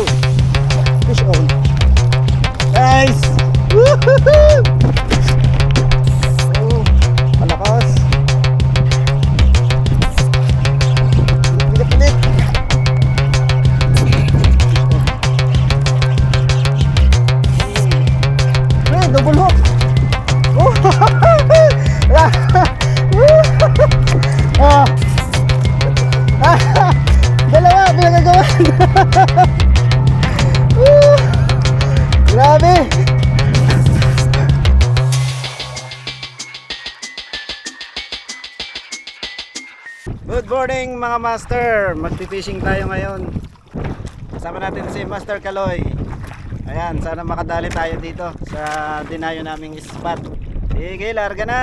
Oh, fish on. Nice! Woohoo! Mga master. Magpi-fishing tayo ngayon. Kasama natin si Master Kaloy. Ayan, sana makadali tayo dito sa dinayo naming spot. Sige, larga na.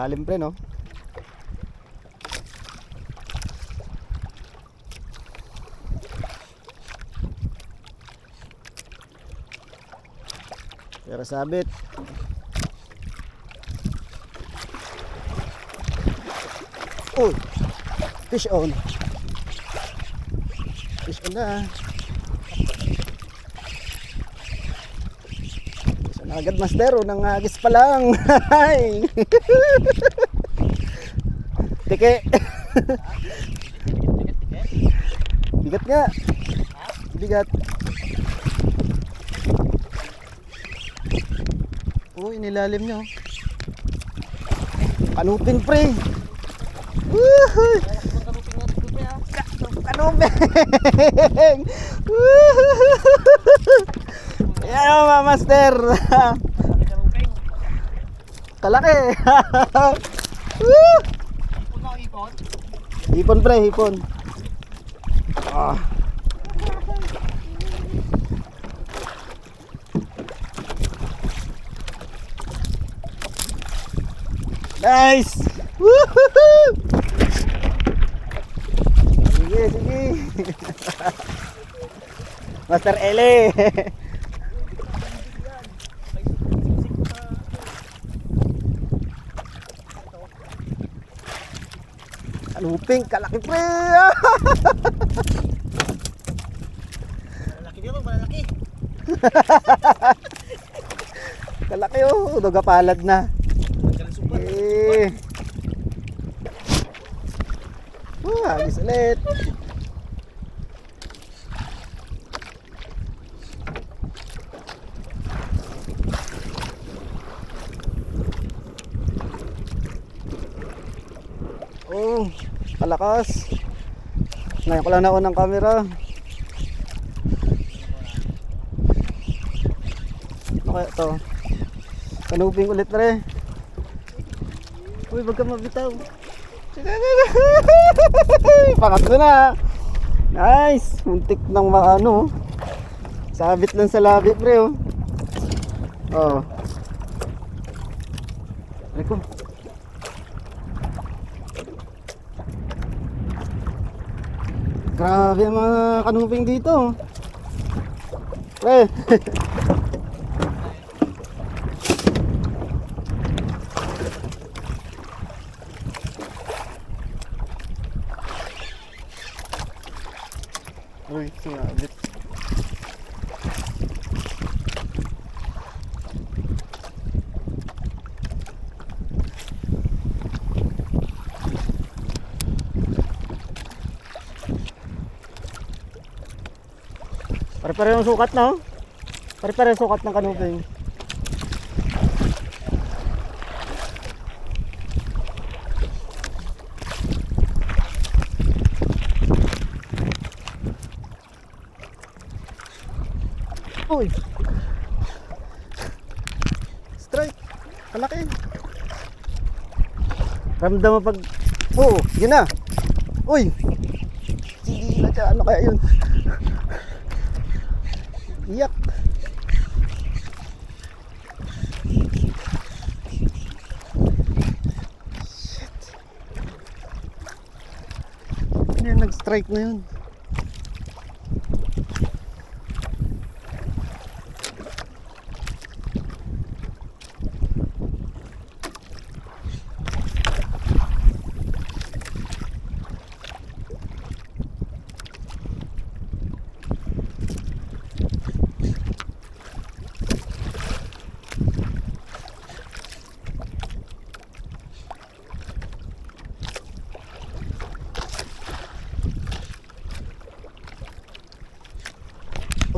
Lalim pre, no? Pero sabit. Oh, fish on. Fish on na. Isa agad master, unang agis pa lang. Tike. Bigat nga. Bigat. Uy, nilalim nyo. Kanuping pre. Woohoo! Kanuping! Woohoo! Yan o mga master. Kalaki. Woo! Hipon pre, hipon. Ah. Nice! Woohoo! Sige, sige. Master Ele. Kanuping, kalaki pre. Malaki dito, malaki. kalaki oh, duga palad na. Eh. Oh, agis ulit. Oh, kalakas. Ngayon ko lang naon ng camera. Ano kaya to? Kanuping ulit pre. Uy, wag ka mabitaw. Pangatlo na. Nice. Muntik ng mga ano. Sabit lang sa labi, pre. Oh. Oh. Ay ko. Grabe ang mga kanuping dito. Pre. Uy, sumabit. Pare-pare yung sukat na, oh. Yung sukat ng kanuping. Uy! Strike! Kalaki! Ramdam mo pag... Oo, yun na! Uy! Sige na siya, ano kaya yun? Iyak! Yan, nag-strike na yun.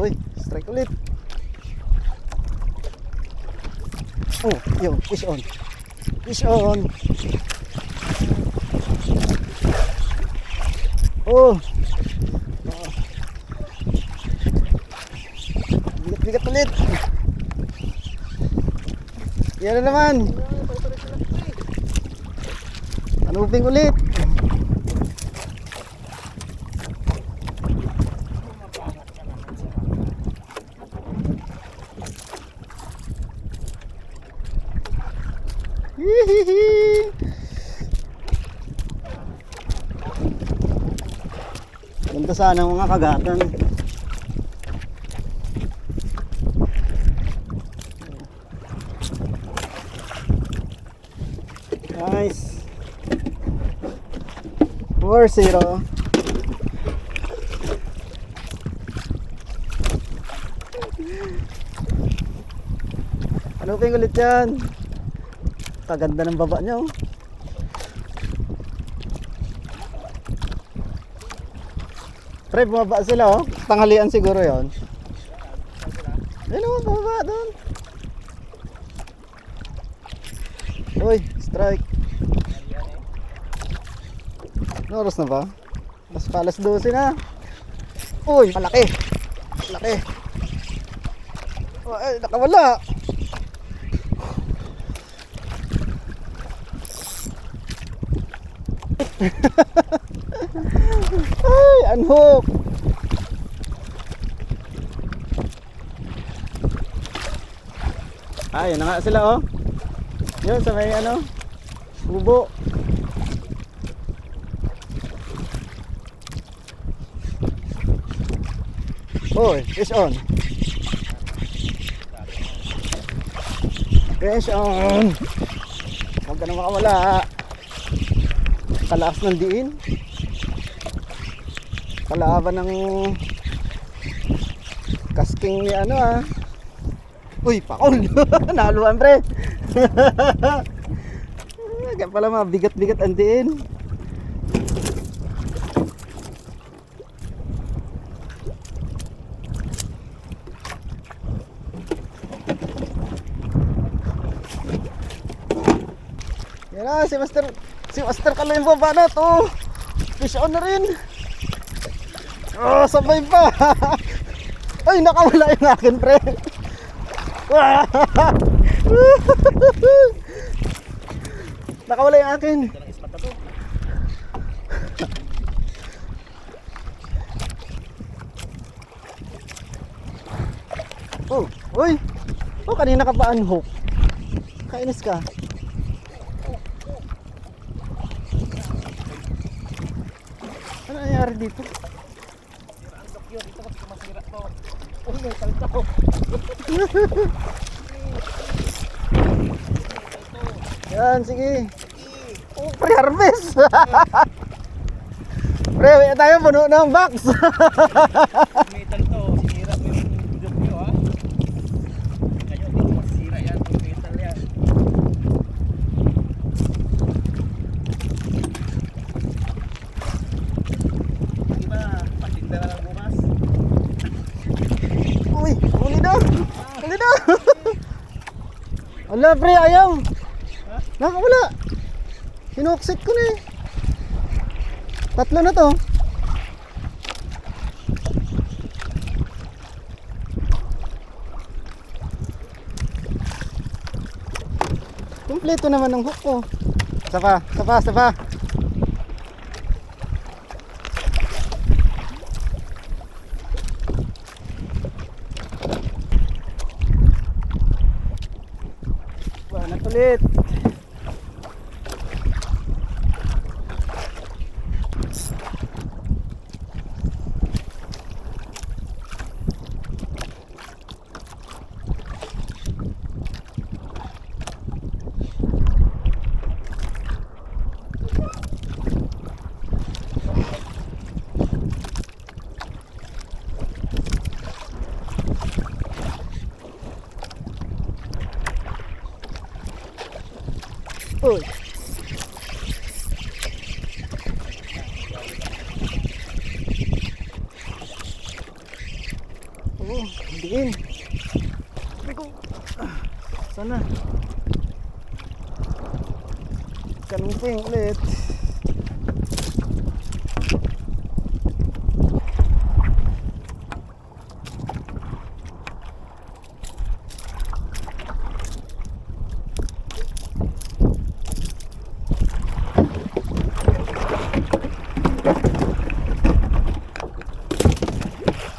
Uy, strike ulit. Oh, yun, fish on. Fish on. Oh. Bigat-bigat ulit. Yan na naman. Anuping ulit. Ganda sana mga kagatan. Nice. 4-0. Ano ulit yan? Kaganda ng baba niya oh. Pre, bumaba sila oh. Tanghalian siguro yon. Ayun oh, bumaba doon. Uy, strike. Ano oras na ba? Mas palas 12 na. Uy, malaki. Malaki. Ay, nakawala. Ay, unhook. Ay, yun na nga sila oh. Yun sa may ano, bubo. Oy, fish on. Fish on. Huwag ka na makawala. Kalaas ng diin. Kalaban ng kasking ni ano ah. Uy, pakol. Naluan pre. Kaya pala mga bigat-bigat ang diin. Yan na, si Master, si Master yung baba na to. Fish on na rin. Oh, sabay pa. Ay, nakawala yung akin, pre. nakawala yung akin. Oh, uy. Oh, kanina ka pa unhook. Kainis ka. Ano nangyari dito? Masira to. May kalto. Yan, sige. Oh, pre-harvest. pre, tayo, puno ng box. May kalto. Sinira mo yung dokyo ha. Ngayon, dito masira yan. Yung metal yan. Di ba, patinda na lang bukas. Uy, huli na. Huli na. Wala, pre, ayaw. Nakawala. Sinuksit ko na eh. Tatlo na to. Kompleto naman ng hook ko. Sapa, sapa, sapa. Banat ulit. Kanuping ulit.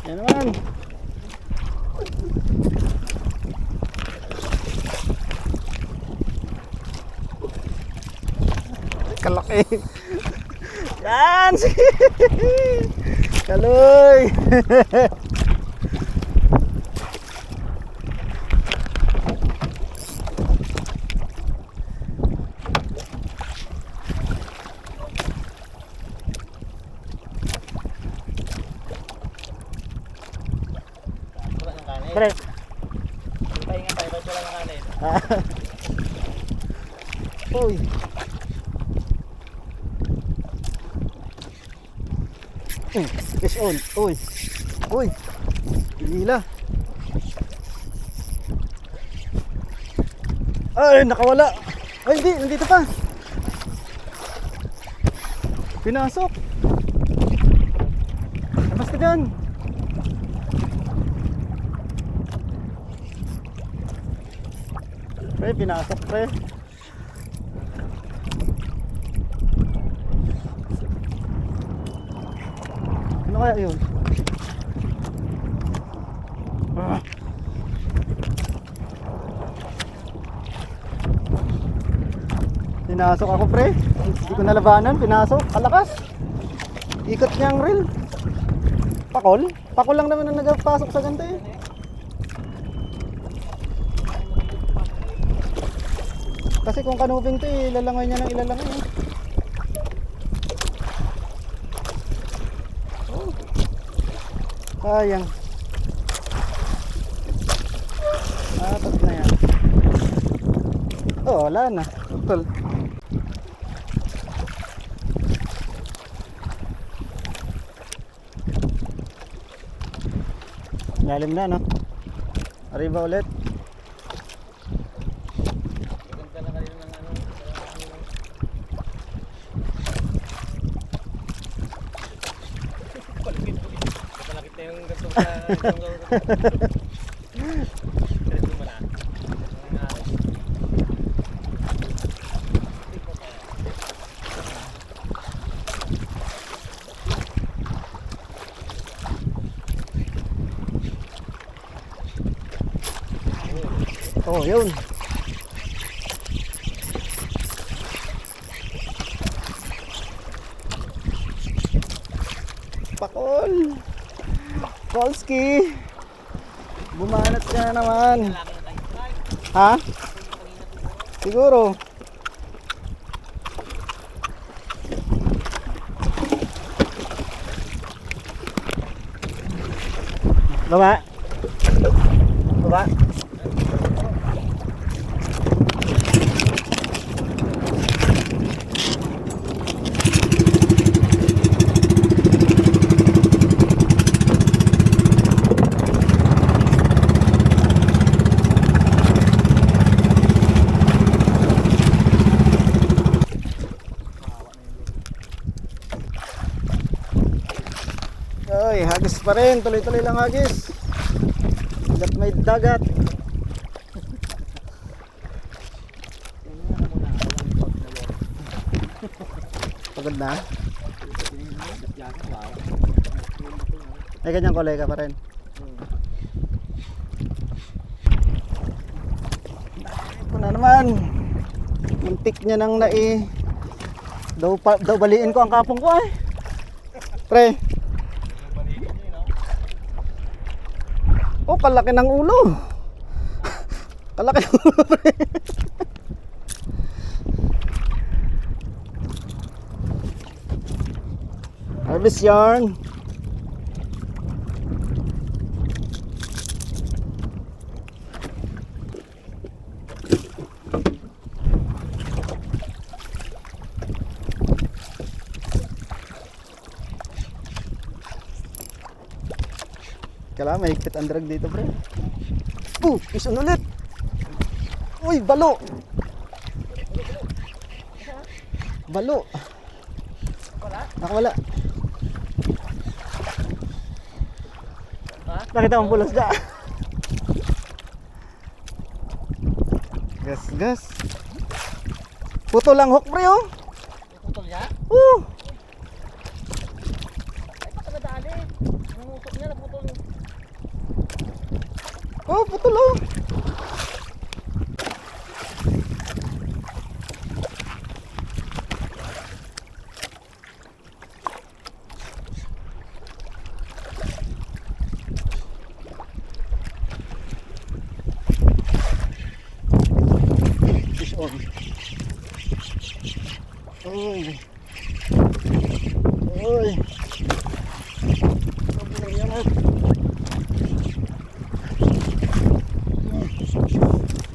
Yan naman. Kalaki. Yan! Kaloy! Pre. Pahinga tayo, wala ng kanin? Uy. Uy, fish on. Uy. Uy. Pilila. Ay, nakawala. Ay, hindi. Nandito pa. Pinasok. Labas ka dyan. Pre, pinasok pre. Kaya yun? Ah. Pinasok ako pre. Hindi ko nalabanan. Pinasok. Kalakas. Ikot niya ang reel. Pakol? Pakol lang naman ang nagpasok sa ganito eh. Kasi kung kanuping to eh, ilalangay niya ng ilalangay eh. Sayang. Ah, tapos na yan. Oh, wala na. Tol. Lalim na, no? Arriba ulit. Ganda na kayo ng ano. Palapit po. Palapit na yung ganito sa... Oh, yun. Pakol. Kolski. Bumanat ka na naman. Ha? Siguro. Baba. Baba. Ay, hagis pa rin. Tuloy-tuloy lang hagis. Dagat may dagat. Pagod na? Ay, ganyang ka pa rin. Ito na naman. Muntik niya nang nai. Daw, daw baliin ko ang kapong ko ay. Pre. Kalaki ng ulo. Kalaki ng ulo. Harvest yarn. Kala mahigpit ang drag dito, pre. Uh, ison ulit. Uy, balo. Balo. Wala? Nakawala. Ha? Nakita mong pulos da. Gas, gas. Puto lang hook, pre, oh. Putol niya? Uh, Ay, patagadaan eh. Nangutok niya, naputol. Oh, puto lang. Fish on. Uy. Uy. Sobrang yangat.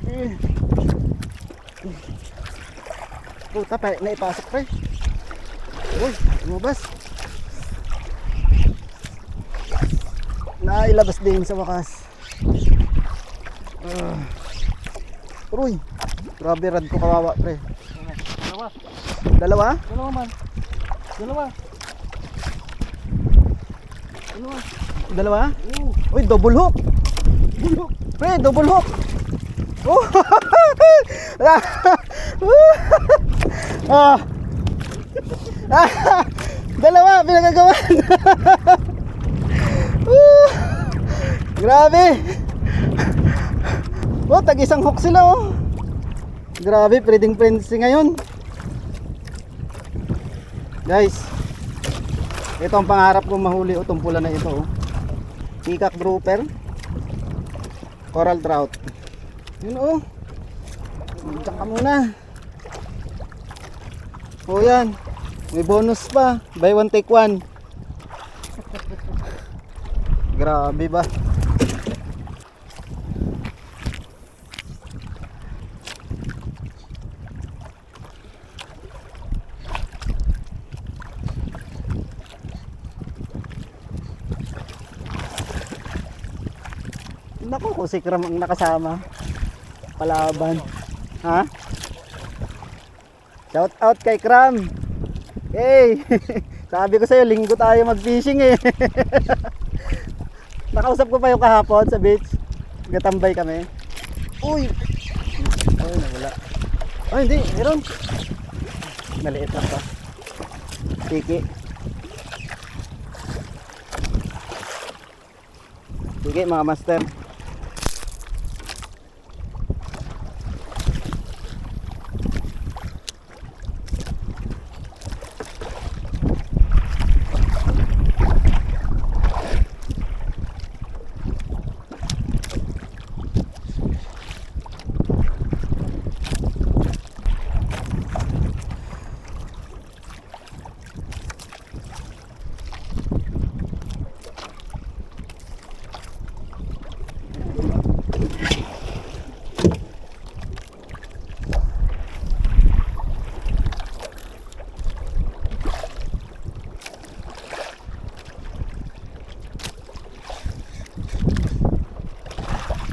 Eh. Puta, pa, naipasok pa eh. Uy, lumabas. Nailabas din sa wakas. Ah. Uy, grabe rad ko kawawa pre. Dalawa. Dalawa? Dalawa man. Dalawa. Dalawa. Dalawa? Uy, double hook. Pre, double hook. Oh. ah. ah. Dalawa pinagagawan. Grabe. Oh, tag isang hook sila oh. Grabe, pwedeng frenzy ngayon. Guys, ito ang pangarap kong mahuli o pula na ito oh. Peacock grouper. Coral trout. Yun oh. Diyan ka muna. Oh yan. May bonus pa. Buy one take one. Grabe ba? Naku, kung si Kram ang nakasama. Palaban. Ha? Shout out kay Kram. Hey! Sabi ko sa'yo, linggo tayo mag-fishing eh. Nakausap ko pa yung kahapon sa beach. Gatambay kami. Uy! Ay, nawala. Ay, hindi. Meron. Maliit lang to. Tiki. Sige mga master.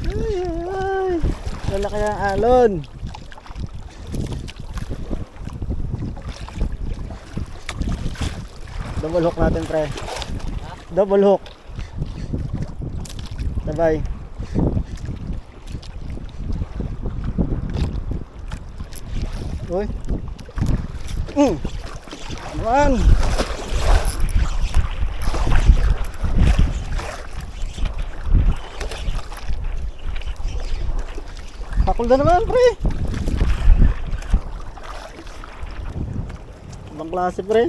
Ay, ay. Wala kaya ang alon. Double hook natin pre. Double hook. Sabay. Uy. Mm. One. Na naman, pre. Ibang klase, pre.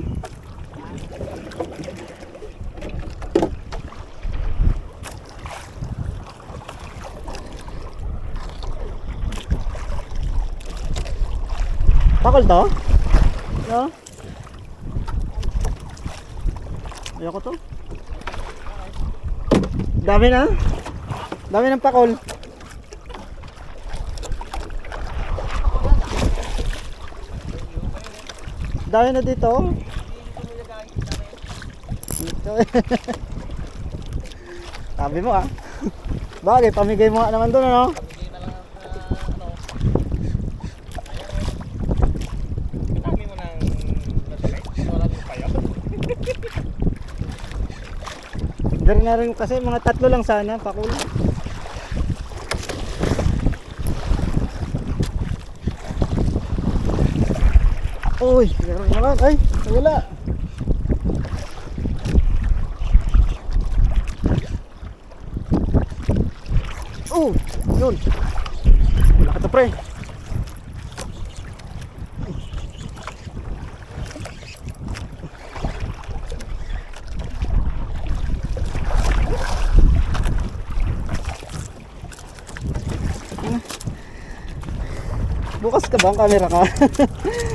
Pakol to? No? Ayoko to. Dami na. Dami ng pakol. Dami na dito. Dito. Sabi mo ah. Bagay, pamigay mo nga naman doon ano? Dari na rin kasi mga tatlo lang sana, pakulang. Uy, meron naman. Ay, wala. Oh, yun. Wala ka to pre. Bukas ka ba ang camera ka?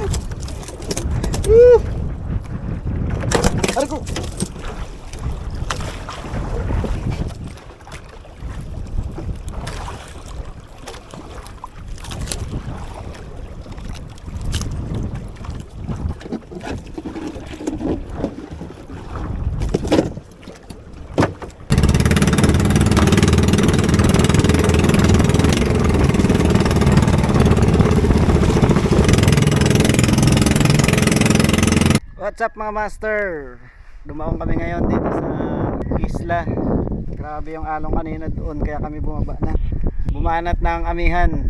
What's up mga master? Dumaong kami ngayon dito sa isla. Grabe yung along kanina doon kaya kami bumaba na. Bumanat ng amihan.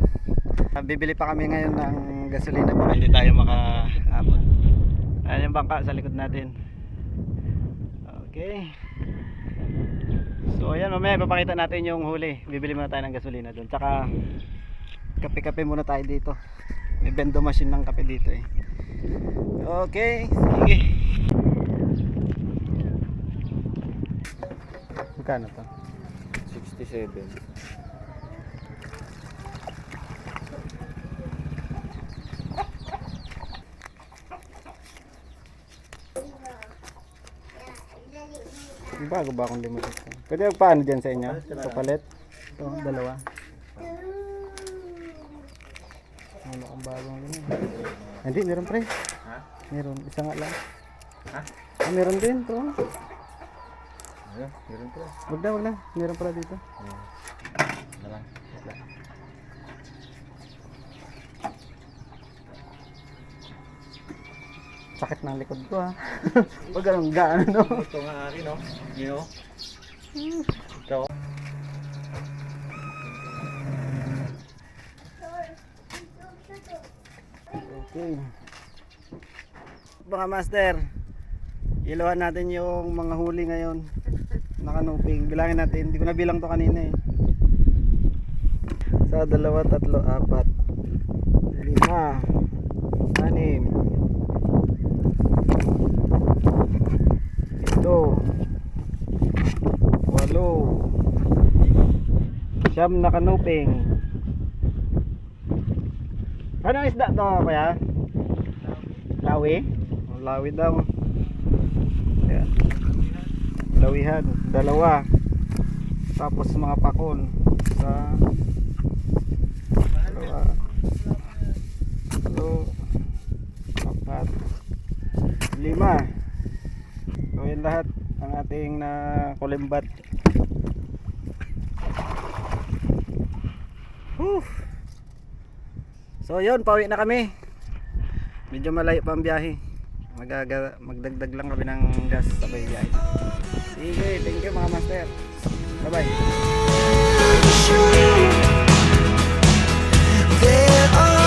Bibili pa kami ngayon ng gasolina baka hindi tayo makaabot. Ayan yung bangka sa likod natin. Okay. So ayan mamaya papakita natin yung huli. Bibili muna tayo ng gasolina doon. Tsaka kape-kape muna tayo dito. May bendo machine ng kape dito eh. Okay, sige. Magkano to? 67. May Bago ba akong ito? Pwede magpaano dyan sa inyo? Kapalit? Ito, dalawa. Ano kang bagong limit? Hindi, meron pre. Ha? Meron, isa nga lang. Ha? Ah, meron din, to. Ayun, meron po. Wag na, wag na. Meron pala dito. Na lang. Sakit ng likod ko ha. Wag ganun gaano no. Ito nga akin, no? Yun, no? Ikaw. Okay. Mga master, ilawan natin yung mga huli ngayon. Nakanuping. Bilangin natin. Hindi ko na bilang to kanina eh. Sa dalawa, tatlo, apat, lima, anim, ito, walo, siyam na kanuping. Anong isda to, kuya? Lawi? Lawi daw. Ayan. Lawihan, dalawa. Tapos mga pakol sa dalawa. Tatlo. Apat. Lima. So lahat ang ating na kulimbat. So yun, pauwi na kami. Medyo malayo pa ang biyahe. Magaga, magdagdag lang kami ng gas sa biyahe. Sige, thank you mga master. Bye-bye. There are